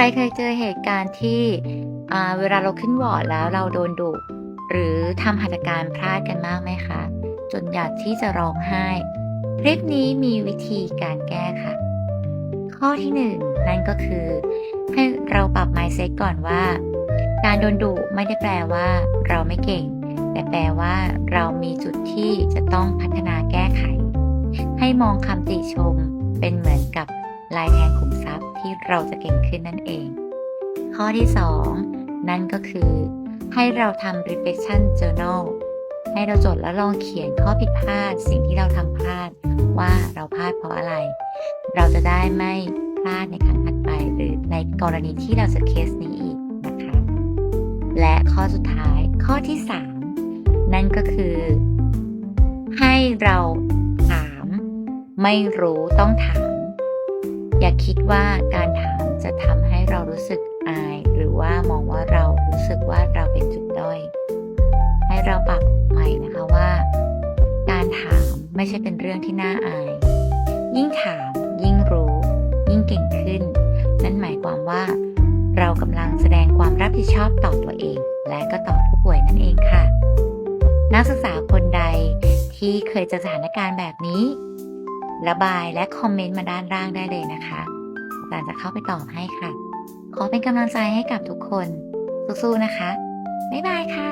รเคยเจอเหตุการณ์ที่เวลาเราขึ้นวอร์ดแล้วเราโดนดุหรือทำหัตถการพลาดกันมากไหมคะ จนอยากที่จะร้องไห้ คลิปนี้มีวิธีการแก้ค่ะ ข้อที่หนึ่งนั่นก็คือ ให้เราปรับ mindset ก่อนว่า การโดนดุไม่ได้แปลว่า เราไม่เก่ง แต่แปลว่า เรามีจุดที่จะต้องพัฒนาแก้ไข ให้มองคำติชมเป็นเหมือนกับ ลายแทงขุมทรัพย์ที่เราจะเก่งขึ้นนั่นเอง ข้อที่ 2 นั่นก็คือ ให้เราทำ reflection journal ให้เราจดแล้วลองเขียนข้อผิดพลาด สิ่งที่เราทำพลาดว่าเราพลาดเพราะอะไร เราจะได้ไม่พลาดในครั้งถัดไป หรือในกรณีที่เราจะเคสนี้อีกนะคะ และข้อสุดท้ายข้อที่ 3 นั่นก็คือ ให้เราถาม ไม่รู้ต้องถาม อย่าคิดว่าการถามจะทำให้เรารู้สึกอาย หรือว่ามองว่าเรารู้สึกว่าเราเป็นจุดด้อย ให้เราปรับใหม่นะคะว่า การถามไม่ใช่เป็นเรื่องที่น่าอาย ยิ่งถาม ยิ่งรู้ ยิ่งเก่งขึ้น นั่นหมายความว่า เรากำลังแสดงความรับผิดชอบต่อตัวเอง และก็ต่อผู้ป่วยนั่นเองค่ะ นักศึกษาคนใดที่เคยเจอสถานการณ์แบบนี้ ระบายและคอมเมนต์มาด้านล่างได้เลยนะคะตาจารย์จะเข้าไปตอบให้ค่ะ ขอเป็นกำลังใจให้กับทุกคนสู้ๆนะคะ บ๊ายบายค่ะ